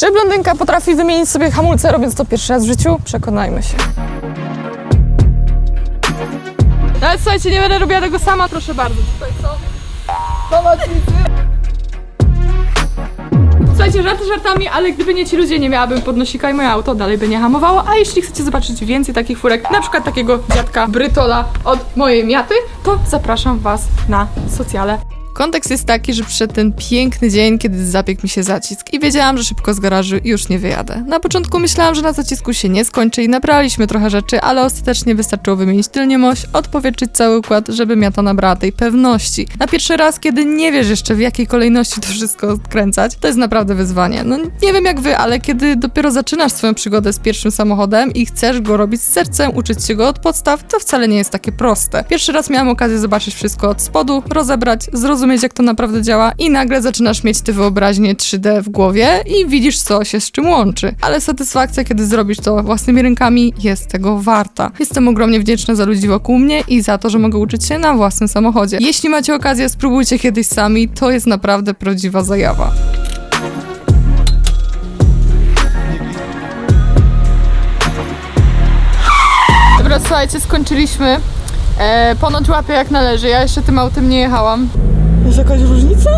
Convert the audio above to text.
Czy blondynka potrafi wymienić sobie hamulce, robiąc to pierwszy raz w życiu? Przekonajmy się. No ale słuchajcie, nie będę robiła tego sama, proszę bardzo. Tutaj są. Słuchajcie, żarty żartami, ale gdyby nie ci ludzie, nie miałabym podnosika i moje auto dalej by nie hamowało. A jeśli chcecie zobaczyć więcej takich furek, na przykład takiego dziadka Brytola od mojej miaty, to zapraszam Was na socjale. Kontekst jest taki, że przyszedł ten piękny dzień, kiedy zabiegł mi się zacisk i wiedziałam, że szybko z garażu już nie wyjadę. Na początku myślałam, że na zacisku się nie skończy i nabraliśmy trochę rzeczy, ale ostatecznie wystarczyło wymienić tylnie moś, odpowietrzyć cały układ, żeby miata nabrała tej pewności. Na pierwszy raz, kiedy nie wiesz jeszcze w jakiej kolejności to wszystko odkręcać, to jest naprawdę wyzwanie. No nie wiem jak wy, ale kiedy dopiero zaczynasz swoją przygodę z pierwszym samochodem i chcesz go robić z sercem, uczyć się go od podstaw, to wcale nie jest takie proste. Pierwszy raz miałam okazję zobaczyć wszystko od spodu, rozebrać, zrozumieć jak to naprawdę działa i nagle zaczynasz mieć tę wyobraźnię 3D w głowie i widzisz co się z czym łączy. Ale satysfakcja, kiedy zrobisz to własnymi rękami jest tego warta. Jestem ogromnie wdzięczna za ludzi wokół mnie i za to, że mogę uczyć się na własnym samochodzie. Jeśli macie okazję, spróbujcie kiedyś sami, to jest naprawdę prawdziwa zajawa. Dobra, słuchajcie, skończyliśmy. E, ponoć łapię jak należy. Ja jeszcze tym autem nie jechałam. Jest jakaś różnica?